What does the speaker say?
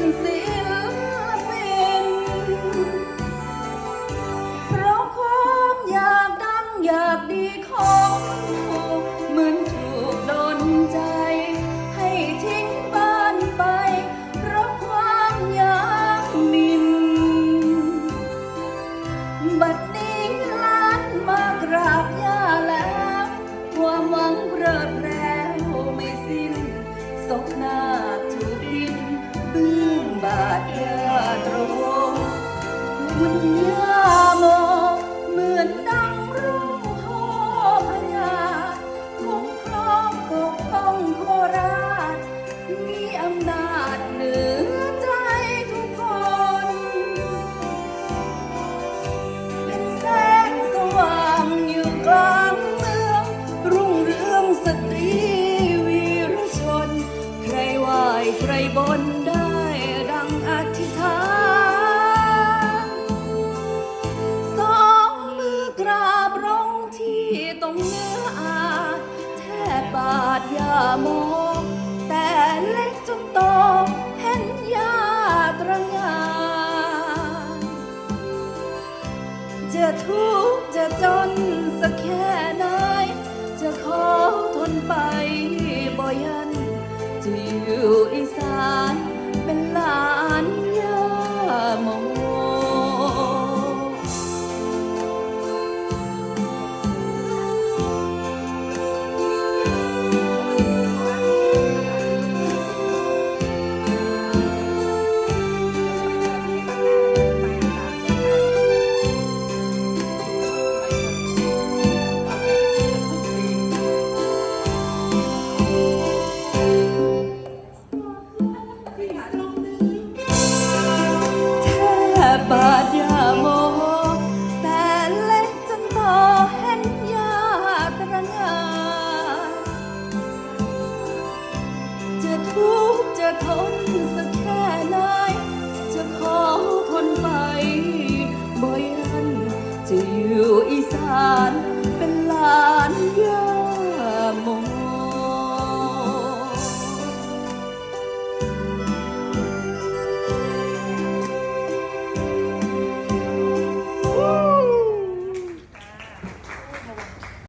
and say าติญาติรู้บุญญา เนื้ออาแทบบาดยาโมแต่เล็กจนโตเห็นยาตรงงานจะทุกข์จะจนสักแค่ไหนจะขอ 只有一扇。